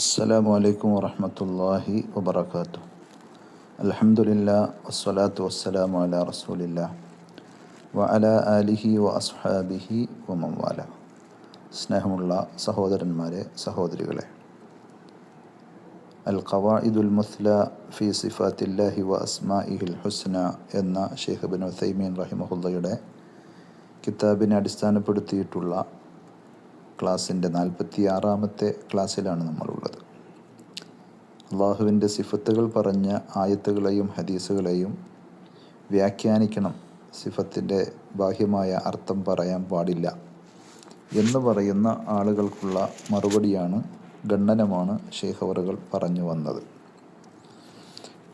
السلام عليكم ورحمة الله وبركاته الحمد لله والصلاة والسلام على رسول الله وعلى آله وأصحابه ومن والاه സ്നേഹമുള്ള സഹോദരന്മാരെ സഹോദരികളെ അൽ ഖവായിദുൽ മുസ്ല ഫി സിഫാത്തില്ലാഹി വ അസ്മാഇഹിൽ ഹുസ്ന എന്ന ഷെയ്ഖ് ബിൻ ഉസൈമീൻ റഹിമഹുല്ലയുടെ കിതാബിനെ അടിസ്ഥാനപ്പെടുത്തിയിട്ടുള്ള ക്ലാസ്സിന്റെ നാൽപ്പത്തി ആറാമത്തെ ക്ലാസ്സിലാണ് നമ്മളുള്ളത്. അള്ളാഹുവിന്റെ സിഫത്തുകൾ പറഞ്ഞ ആയത്തുകളെയും ഹദീസുകളെയും വ്യാഖ്യാനിക്കണം. സിഫത്തിന്റെ ബാഹ്യമായ അർത്ഥം പറയാൻ പാടില്ല എന്ന് പറയുന്ന ആളുകൾക്കുള്ള മറുപടിയാണ് ഖണ്ഡനമാണ് ഷെയ്ഖ് പറഞ്ഞു വന്നത്.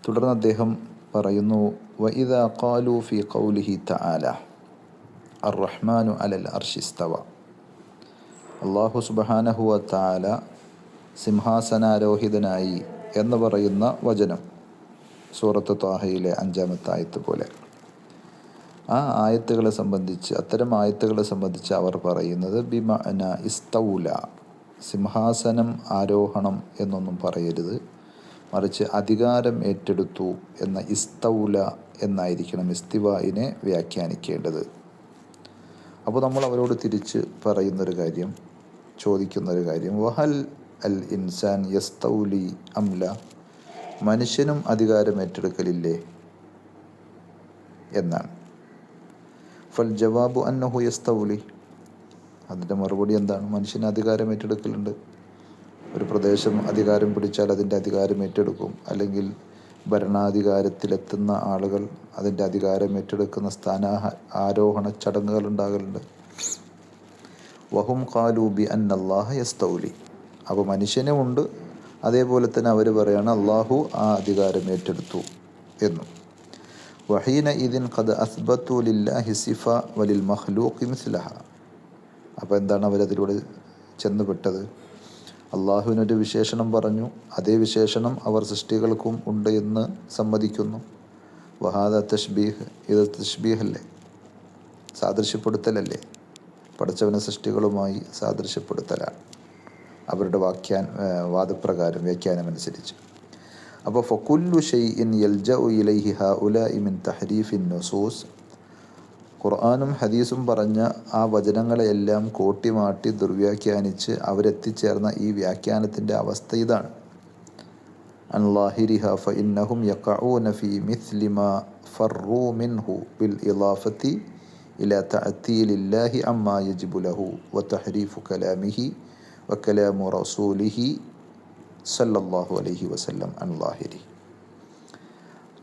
തുടർന്ന് അദ്ദേഹം പറയുന്നു വൈദാ ഖാലു ഫി ഖൗലിഹി തആല അർ റഹ്മാനു അലൽ അർഷിസ്തവ അള്ളാഹു സുബഹാനഹുവ താല സിംഹാസനാരോഹിതനായി എന്ന് പറയുന്ന വചനം. സൂറത്ത് ത്വാഹയിലെ അഞ്ചാമത്തെ ആയത്ത് പോലെ. ആ ആയത്തുകളെ സംബന്ധിച്ച് അത്തരം ആയത്തുകളെ സംബന്ധിച്ച് അവർ പറയുന്നത് ബിമന ഇസ്തൗല സിംഹാസനം ആരോഹണം എന്നൊന്നും പറയരുത്. മറിച്ച് അധികാരം ഏറ്റെടുത്തു എന്ന ഇസ്തൗല എന്നായിരിക്കണം ഇസ്തിവായിനെ വ്യാഖ്യാനിക്കേണ്ടത്. അപ്പോൾ നമ്മൾ അവരോട് തിരിച്ച് പറയുന്നൊരു കാര്യം ചോദിക്കുന്നൊരു കാര്യം. വഹൽ അൽ ഇൻസാൻ യസ്തൗലി അംല. മനുഷ്യനും അധികാരം ഏറ്റെടുക്കലില്ലേ എന്നാണ്. ഫൽ ജവാബു അന്നഹു യസ്തൗലി. അതിന്റെ മറുപടി എന്താണ്? മനുഷ്യന് അധികാരം ഏറ്റെടുക്കലുണ്ട് ഒരു പ്രദേശം അധികാരം പിടിച്ചാൽ അതിന്റെ അധികാരം ഏറ്റെടുക്കും അല്ലെങ്കിൽ ഭരണാധികാരത്തിലെത്തുന്ന ആളുകൾ അതിന്റെ അധികാരം ഏറ്റെടുക്കുന്ന സ്ഥാന ആരോഹണ ചടങ്ങുകൾ ഉണ്ടാകലുണ്ട്. വഹും കാലൂബി അൻ അള്ളാഹ യസ്തൗലി. അപ്പോൾ മനുഷ്യനുമുണ്ട് അതേപോലെ തന്നെ അവർ പറയാണ് അള്ളാഹു ആ അധികാരം ഏറ്റെടുത്തു എന്നും. വഹീന ഇതിൻ ഖദ് അസ്ബത്തു ലില്ലാഹി സിഫ വലിൽ മഹ്ലൂഖി മിസ്ലഹ. അപ്പോൾ എന്താണ് അവരതിലൂടെ ചെന്നുപെട്ടത് അള്ളാഹുവിനൊരു വിശേഷണം പറഞ്ഞു. അതേ വിശേഷണം അവർ സൃഷ്ടികൾക്കും ഉണ്ട് എന്ന് സമ്മതിക്കുന്നു. വഹാദ തഷ്ബീഹ് ഇത് തഷ്ബീഹല്ലേ സാദൃശ്യപ്പെടുത്തലല്ലേ? പഠിച്ചവന സൃഷ്ടികളുമായി സാദൃശ്യപ്പെടുത്തലാണ്. അവരുടെ വാക്യാൻ വാദപ്രകാരം വ്യാഖ്യാനമനുസരിച്ച്. അപ്പോൾ ഫക്കുല്ലു ഷെയ് ഇൻ യൽജ ഇലൈഹി ഹ ഉല ഇമിൻ തഹരീഫിൻ നസൂസ്. ഖുർആാനും ഹദീസും പറഞ്ഞ ആ വചനങ്ങളെയെല്ലാം കോട്ടിമാട്ടി ദുർവ്യാഖ്യാനിച്ച് അവരെത്തിച്ചേർന്ന ഈ വ്യാഖ്യാനത്തിന്റെ അവസ്ഥ ഇതാണ്. അൻലാഹിരിഹ ഫ ഇന്നഹും യഖഊന നഫി മിസ്ലിമ ഫർറൂ മിൻഹു ബിൽ ഇളാഫത്തി تعطيل الله അമ്മാ യജിബു ലഹു وتحريف كلامه കലാമിഹി رسوله صلى റസൂലിഹി സല്ലല്ലാഹു അലൈഹി വസല്ലം ظاهره.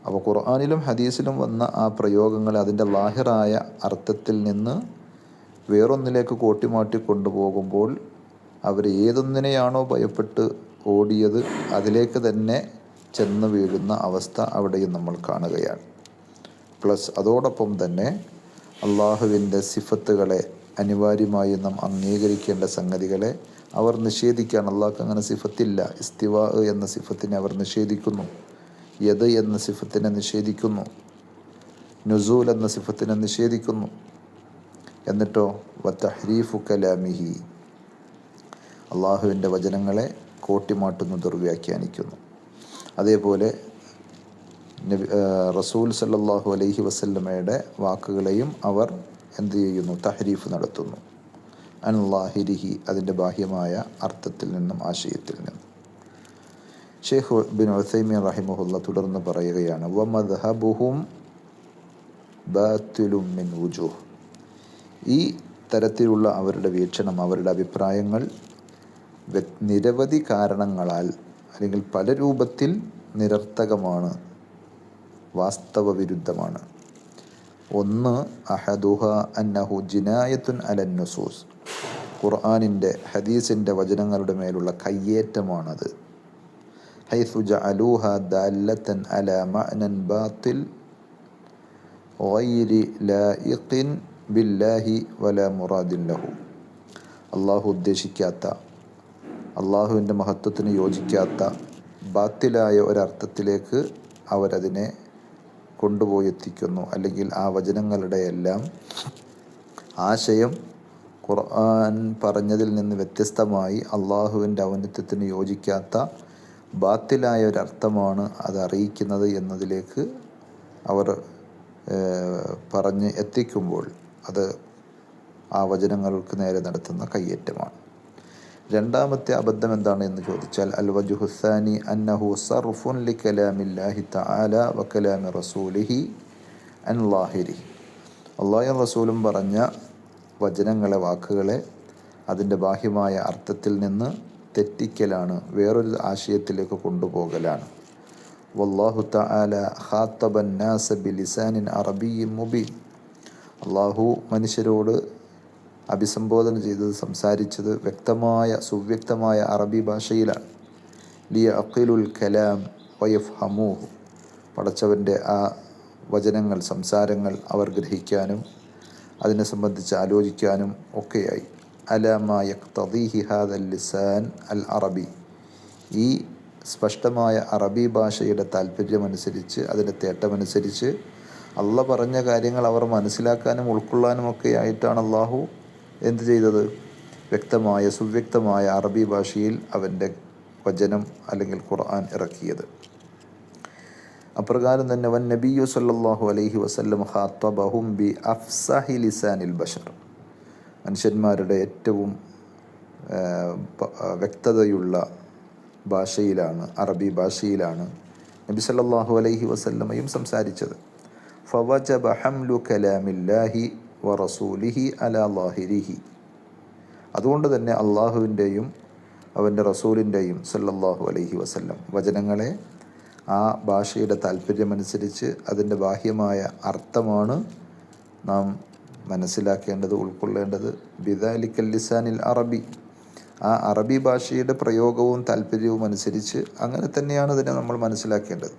അപ്പോൾ ഖുർആാനിലും ഹദീസിലും വന്ന ആ പ്രയോഗങ്ങൾ അതിന്റെ ലാഹിറായ അർത്ഥത്തിൽ നിന്ന് വേറൊന്നിലേക്ക് കോട്ടിമാട്ടി കൊണ്ടുപോകുമ്പോൾ അവർ ഏതൊന്നിനെയാണോ ഭയപ്പെട്ട് ഓടിയത് അതിലേക്ക് തന്നെ ചെന്ന് വീഴുന്ന അവസ്ഥ അവിടെയും നമ്മൾ കാണുകയാണ്. പ്ലസ് അതോടൊപ്പം തന്നെ അള്ളാഹുവിന്റെ സിഫത്തുകളെ അനിവാര്യമായി നാം അംഗീകരിക്കേണ്ട സംഗതികളെ അവർ നിഷേധിക്കുകയാണ് അള്ളാഹ്ക്ക് അങ്ങനെ സിഫത്തില്ല. ഇസ്തിവ എന്ന സിഫത്തിനെ അവർ നിഷേധിക്കുന്നു. യദ് എന്ന സിഫത്തിനെ നിഷേധിക്കുന്നു. നുസൂൽ എന്ന സിഫത്തിനെ നിഷേധിക്കുന്നു. എന്നിട്ടോ വ കലാമിഹി. അള്ളാഹുവിന്റെ വചനങ്ങളെ കോട്ടിമാട്ടുന്നു ദുർവ്യാഖ്യാനിക്കുന്നു. അതേപോലെ റസൂൽ സല്ലാഹു അലൈഹി വസല്ലമയുടെ വാക്കുകളെയും അവർ എന്ത് ചെയ്യുന്നു? തഹരീഫ് നടത്തുന്നു. അൻലാഹിരിഹി അതിന്റെ ബാഹ്യമായ അർത്ഥത്തിൽ നിന്നും ആശയത്തിൽ നിന്നും. ഷെയ്ഖ് ബിൻ ഉസൈമീൻ റഹിമുഹുല്ല തുടർന്ന് പറയുകയാണ് വമദ്ഹബുഹും ബാത്തുലും മിൻ വുജൂഹ്. ഈ തരത്തിലുള്ള അവരുടെ വീക്ഷണം അവരുടെ അഭിപ്രായങ്ങൾ നിരവധി കാരണങ്ങളാൽ അല്ലെങ്കിൽ പല രൂപത്തിൽ നിരർത്ഥകമാണ് വാസ്തവ വിരുദ്ധമാണ് ഒന്ന് അഹദുഹ അന്നഹു ജിനായത്തുൻ അലൻ നുസൂസ്. ഖുർആാനിന്റെ ഹദീസിന്റെ വചനങ്ങളുടെ മേലുള്ള കയ്യേറ്റമാണത്. ഹൈസു ജഅലൂഹ ദാല്ലത്തൻ അല മഅനൻ ബാത്തിൽ ഗൈരി ലായിഖിൻ ബില്ലാഹി വല മുറാദിൻ ലഹു. അള്ളാഹു ഉദ്ദേശിക്കാത്ത അള്ളാഹുവിന്റെ മഹത്വത്തിന് യോജിക്കാത്ത ബാത്തിലായ ഒരർത്ഥത്തിലേക്ക് അവരതിനെ കൊണ്ടുപോയി എത്തിക്കുന്നു അല്ലെങ്കിൽ ആ വചനങ്ങളുടെ എല്ലാം ആശയം ഖുർആൻ പറഞ്ഞതിൽ നിന്ന് വ്യത്യസ്തമായി അള്ളാഹുവിന്റെ ഔന്നത്യത്തിന് യോജിക്കാത്ത ബാത്തിലായ ഒരർത്ഥമാണ് അത് അറിയിക്കുന്നത് എന്നതിലേക്ക് അവർ പറഞ്ഞ് എത്തിക്കുമ്പോൾ അത് ആ വചനങ്ങൾക്ക് നേരെ നടത്തുന്ന കയ്യേറ്റമാണ്. രണ്ടാമത്തെ അബദ്ധം എന്താണ് എന്ന് ചോദിച്ചാൽ അൽ വജുഹുസാനി അന്നഹു സർഫുൻ ലി കലാമില്ലാഹി തആല വ കലാമി റസൂലിഹി അൻ ലാഹിരി അള്ളാഹു റസൂലും പറഞ്ഞ വചനങ്ങളെ വാക്കുകളെ അതിന്റെ ബാഹ്യമായ അർത്ഥത്തിൽ നിന്ന് തെറ്റിക്കലാണ് വേറൊരു ആശയത്തിലേക്ക് കൊണ്ടുപോകലാണ്. വല്ലാഹു തആല ഖാത്തബൻ നാസ ബിലിസാനിൻ അറബിയും മുബീൻ. അള്ളാഹു മനുഷ്യരോട് അഭിസംബോധന ചെയ്തത് സംസാരിച്ചത് വ്യക്തമായ സുവ്യക്തമായ അറബി ഭാഷയിലാണ്. ലിയ അഖിലുൽ കലാം വയഫ് ഹമൂഹ് പടച്ചവന്റെ ആ വചനങ്ങൾ സംസാരങ്ങൾ അവർ ഗ്രഹിക്കാനും അതിനെ സംബന്ധിച്ച് ആലോചിക്കാനും ഒക്കെയായി. അലാമായ തദീഹി ഹാദൽ ലിസാൻ അൽ അറബി. ഈ സ്പഷ്ടമായ അറബി ഭാഷയുടെ താല്പര്യമനുസരിച്ച് അതിന്റെ തേട്ടമനുസരിച്ച് അള്ള പറഞ്ഞ കാര്യങ്ങൾ അവർ മനസ്സിലാക്കാനും ഉൾക്കൊള്ളാനും ഒക്കെ ആയിട്ടാണ് അള്ളാഹു എന്ത് ചെയ്തത്? വ്യക്തമായ സുവ്യക്തമായ അറബി ഭാഷയിൽ അവന്റെ വചനം അല്ലെങ്കിൽ ഖുർആൻ ഇറക്കിയത്. അപ്രകാരം തന്നെ വൻ നബിയു സല്ലാഹു അലൈഹി വസല്ലം ഹാത്തബഹും ബി അഫ്സഹി ലിസാനിൽ ബഷർ. മനുഷ്യന്മാരുടെ ഏറ്റവും വ്യക്തതയുള്ള ഭാഷയിലാണ് അറബി ഭാഷയിലാണ് നബി സല്ലാഹു അലൈഹി വസല്ലമയും സംസാരിച്ചത്. ഫവജ ബഹംലു കലാമില്ലാഹി വ റസൂലിഹി അലാ ലാഹിരിഹി. അതുകൊണ്ട് തന്നെ അള്ളാഹുവിന്റെയും അവന്റെ റസൂലിന്റെയും സല്ലല്ലാഹു അലൈഹി വസല്ലം വചനങ്ങളെ ആ ഭാഷയുടെ താല്പര്യമനുസരിച്ച് അതിന്റെ ബാഹ്യമായ അർത്ഥമാണ് നാം മനസ്സിലാക്കേണ്ടത് ഉൾക്കൊള്ളേണ്ടത്. ബിദാലിക്കൽ ലിസാനിൽ അറബി. ആ അറബി ഭാഷയുടെ പ്രയോഗവും താല്പര്യവും അനുസരിച്ച് അങ്ങനെ തന്നെയാണ് അതിനെ നമ്മൾ മനസ്സിലാക്കേണ്ടത്.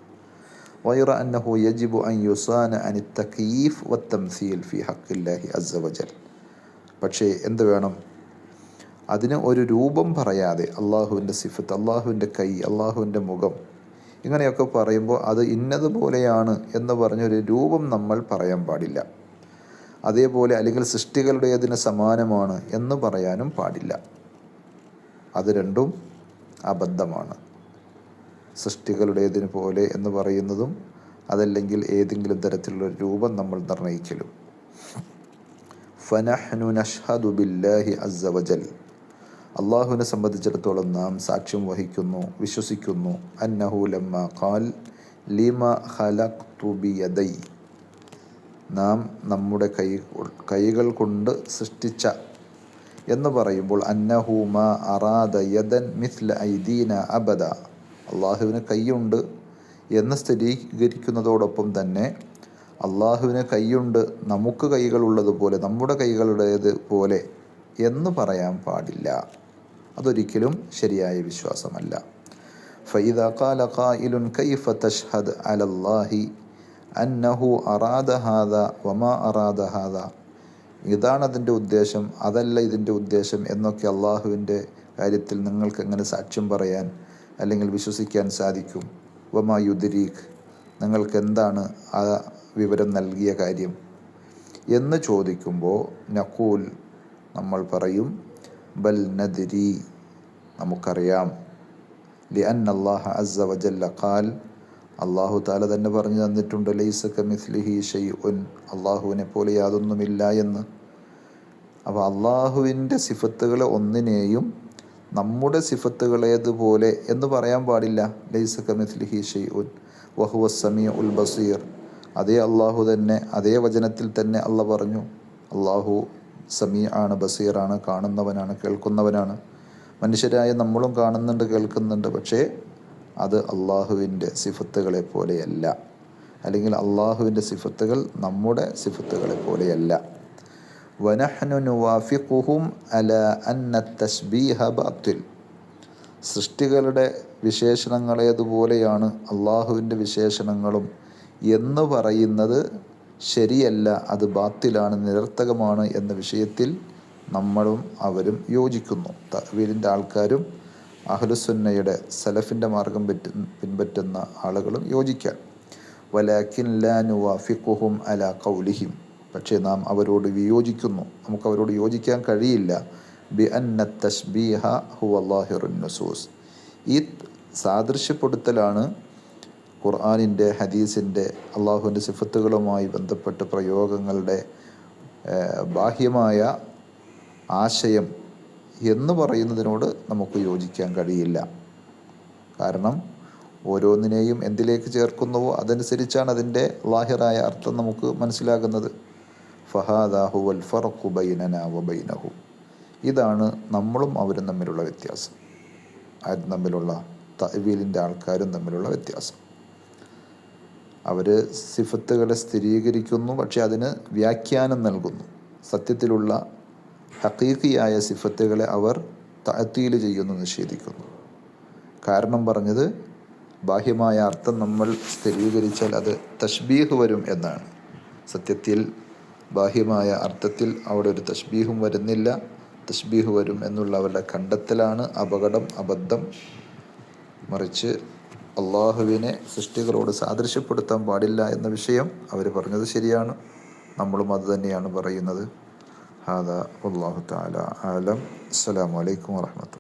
വൈറ അന്നഹു യജിബു അൻ യുസാന അനി തക്കീഫ് വത്തംസീൽ ഫി ഹക്കില്ലാഹി അസവജൽ പക്ഷേ എന്ത് വേണം? അതിന് ഒരു രൂപം പറയാതെ അള്ളാഹുവിന്റെ സിഫത്ത് അള്ളാഹുവിന്റെ കൈ അള്ളാഹുവിന്റെ മുഖം ഇങ്ങനെയൊക്കെ പറയുമ്പോൾ അത് ഇന്നതുപോലെയാണ് എന്ന് പറഞ്ഞൊരു രൂപം നമ്മൾ പറയാൻ പാടില്ല. അതേപോലെ അല്ലെങ്കിൽ സൃഷ്ടികളുടേതിന് സമാനമാണ് എന്ന് പറയാനും പാടില്ല. അത് രണ്ടും അബദ്ധമാണ്. സൃഷ്ടികളുടേതിന് പോലെ എന്ന് പറയുന്നതും അതല്ലെങ്കിൽ ഏതെങ്കിലും തരത്തിലുള്ള രൂപം നമ്മൾ നിർണയിക്കലും. ഫനഹ്നു നഷ്ഹദു ബില്ലാഹി അസ്സവജൽ അള്ളാഹുവിനെ സംബന്ധിച്ചിടത്തോളം നാം സാക്ഷ്യം വഹിക്കുന്നു വിശ്വസിക്കുന്നു. അന്നഹു ലമ്മ ഖാൽ ലിമ ഖലഖ്തു ബിയദൈ. നാം നമ്മുടെ കൈ കൈകൾ കൊണ്ട് സൃഷ്ടിച്ച എന്ന് പറയുമ്പോൾ അന്നഹൂമ അറാദ യദൻ മിസ്ല ഐദീന അബദ. അള്ളാഹുവിന് കൈയുണ്ട് എന്ന് സ്ഥിരീകരിക്കുന്നതോടൊപ്പം തന്നെ അള്ളാഹുവിന് കൈയുണ്ട് നമുക്ക് കൈകളുള്ളതുപോലെ നമ്മുടെ കൈകളുടേത് പോലെ എന്ന് പറയാൻ പാടില്ല. അതൊരിക്കലും ശരിയായ വിശ്വാസമല്ല. ഫൈദ ഖാല ഖായിലുൻ കൈഫ على അലല്ലാഹി അന്നഹു أراد هذا വമാ أراد هذا ഇതാണ് അതിന്റെ ഉദ്ദേശം. അതല്ല ഇതിന്റെ ഉദ്ദേശം എന്നൊക്കെ അള്ളാഹുവിന്റെ കാര്യത്തിൽ നിങ്ങൾക്ക് എങ്ങനെ സാക്ഷ്യം പറയാൻ അല്ലെങ്കിൽ വിശ്വസിക്കാൻ സാധിക്കും. വമാ യുദ്രീഖ് നിങ്ങൾക്ക് എന്താണ് ആ വിവരം നൽകിയ കാര്യം? എന്ന് ചോദിക്കുമ്പോൾ നക്കൂൽ നമ്മൾ പറയും ബൽ നദിരി നമുക്കറിയാം. ലി അൻ അള്ളാഹ അസ വജല്ല ഖാൽ. അള്ളാഹു താല തന്നെ പറഞ്ഞു തന്നിട്ടുണ്ട് ലൈസക്ക മിസ്ലിഹി ഷെയ് ഉൻ അള്ളാഹുവിനെ പോലെ യാതൊന്നുമില്ല എന്ന്. അപ്പോൾ അള്ളാഹുവിന്റെ സിഫത്തുകളെ ഒന്നിനെയും നമ്മുടെ സിഫത്തുകളേതുപോലെ എന്ന് പറയാൻ പാടില്ല. ലൈസ മിസ്ലിഹി ഷെയ് ഉൻ വഹുവ ഉൽ ബസീർ. അതേ അള്ളാഹു തന്നെ അതേ വചനത്തിൽ തന്നെ അള്ള പറഞ്ഞു. അള്ളാഹു സമീ ആണ് ബസീറാണ് കാണുന്നവനാണ് കേൾക്കുന്നവനാണ്. മനുഷ്യരായ നമ്മളും കാണുന്നുണ്ട് കേൾക്കുന്നുണ്ട്. പക്ഷേ അത് അള്ളാഹുവിന്റെ സിഫത്തുകളെ പോലെയല്ല. അല്ലെങ്കിൽ അള്ളാഹുവിന്റെ സിഫത്തുകൾ നമ്മുടെ സിഫത്തുകളെ പോലെയല്ല. വനഹ്നു നുവാഫിഖുഹും അല അന്ന തസ്ബീഹ ബാത്തിൽ. സൃഷ്ടികളുടെ വിശേഷണങ്ങളേതുപോലെയാണ് അള്ളാഹുവിന്റെ വിശേഷണങ്ങളും എന്ന് പറയുന്നത് ശരിയല്ല അത് ബാത്തിലാണ് നിരർത്ഥകമാണ് എന്ന വിഷയത്തിൽ നമ്മളും അവരും യോജിക്കുന്നു. തവീലിന്റെ ആൾക്കാരും അഹ്ലുസുന്നയുടെ സലഫിന്റെ മാർഗം പറ്റ പിൻപറ്റുന്ന ആളുകളും യോജിക്കാൻ. വലാക്കിൻ ലാ നുവാഫിഖുഹും അല കൗലിഹിം പക്ഷേ നാം അവരോട് വിയോജിക്കുന്നു. നമുക്ക് അവരോട് യോജിക്കാൻ കഴിയില്ല. ബി അന്ന തസ്ബീഹ ഹു അള്ളാഹിറുൻ നസൂസ്. ഈ സാദൃശ്യപ്പെടുത്തലാണ് ഖുർആാനിന്റെ ഹദീസിന്റെ അള്ളാഹുവിന്റെ സിഫത്തുകളുമായി ബന്ധപ്പെട്ട് പ്രയോഗങ്ങളുടെ ബാഹ്യമായ ആശയം എന്ന് പറയുന്നതിനോട് നമുക്ക് യോജിക്കാൻ കഴിയില്ല. കാരണം ഓരോന്നിനെയും എന്തിലേക്ക് ചേർക്കുന്നുവോ അതനുസരിച്ചാണ് അതിന്റെ ലാഹിറായ അർത്ഥം നമുക്ക് മനസ്സിലാകുന്നത്. ഫഹാദാഹു വൽ ഫറഖു ബൈനന വ ഇതാണ് നമ്മളും അവരും തമ്മിലുള്ള വ്യത്യാസം. ആരും തമ്മിലുള്ള തവീലിന്റെ ആൾക്കാരും തമ്മിലുള്ള വ്യത്യാസം. അവർ സിഫത്തുകളെ സ്ഥിരീകരിക്കുന്നു പക്ഷെ അതിന് വ്യാഖ്യാനം നൽകുന്നു. സത്യത്തിലുള്ള ഹക്കീക്കിയായ സിഫത്തുകളെ അവർ തീൽ ചെയ്യുന്നു നിഷേധിക്കുന്നു. കാരണം പറഞ്ഞത് ബാഹ്യമായ അർത്ഥം നമ്മൾ സ്ഥിരീകരിച്ചാൽ അത് തഷ്ബീഹ് വരും എന്നാണ്. സത്യത്തിൽ ബാഹ്യമായ അർത്ഥത്തിൽ അവിടെ ഒരു തശ്ബീഹും വരുന്നില്ല. തശ്ബീഹ് വരും എന്നുള്ള അവരുടെ കണ്ടെത്തലാണ് അപകടം അബദ്ധം മറിച്ച് അള്ളാഹുവിനെ സൃഷ്ടികളോട് സാദൃശ്യപ്പെടുത്താൻ പാടില്ല എന്ന വിഷയം അവർ പറഞ്ഞത് ശരിയാണ്. നമ്മളും അത് തന്നെയാണ് പറയുന്നത്. ഹാദ അള്ളാഹു താല ആലം. അസ്സലാമു അലൈക്കും വാഹമത്തു